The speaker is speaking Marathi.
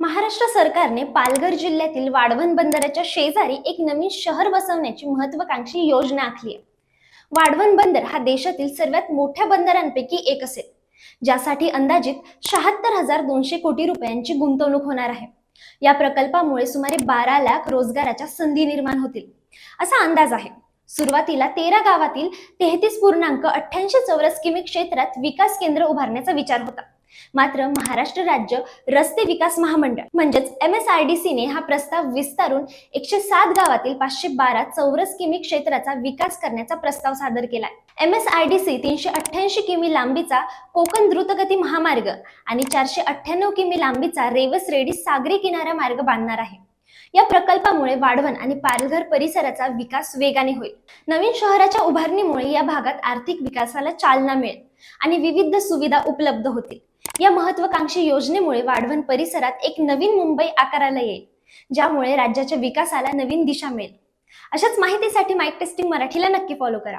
महाराष्ट्र सरकारने पालघर जिल्ह्यातील वाढवण बंदराच्या शेजारी एक नवीन शहर बसवण्याची महत्वाकांक्षी योजना आखली आहे. वाढवण बंदर हा देशातील सर्वात मोठ्या बंदरांपैकी एक असेल ज्यासाठी अंदाजित शहात्तर हजार दोनशे कोटी रुपयांची गुंतवणूक होणार आहे. या प्रकल्पामुळे सुमारे बारा लाख रोजगाराच्या संधी निर्माण होतील असा अंदाज आहे. सुरुवातीला तेरा गावातील तेहतीस पूर्णांक अठ्ठ्याऐंशी चौरस किमी क्षेत्रात विकास केंद्र उभारण्याचा विचार होता. मात्र महाराष्ट्र राज्य रस्ते विकास महामंडळ म्हणजेच एम एस आर डी सीने हा प्रस्ताव विस्तारून एकशे सात गावातील पाचशे बारा चौरस किमी क्षेत्राचा विकास करण्याचा प्रस्ताव सादर केलाय. M S R D C तीनशे अठ्ठ्याऐंशी किमी लांबीचा कोकण द्रुतगती महामार्ग आणि चारशे अठ्ठ्याण्णव किमी लांबीचा रेवस रेडी सागरी किनारा मार्ग बांधणार आहे. या प्रकल्पामुळे वाढवण आणि पालघर परिसराचा विकास वेगाने होईल. नवीन शहराच्या उभारणीमुळे या भागात आर्थिक विकासाला चालना मिळेल. आणि विविध सुविधा उपलब्ध होतील. या महत्वाकांक्षी योजनेमुळे वाढवण परिसरात एक नवीन मुंबई आकाराला येईल ज्यामुळे राज्याच्या विकासाला नवीन दिशा मिळेल. अशाच माहितीसाठी माईक टेस्टिंग मराठीला नक्की फॉलो करा.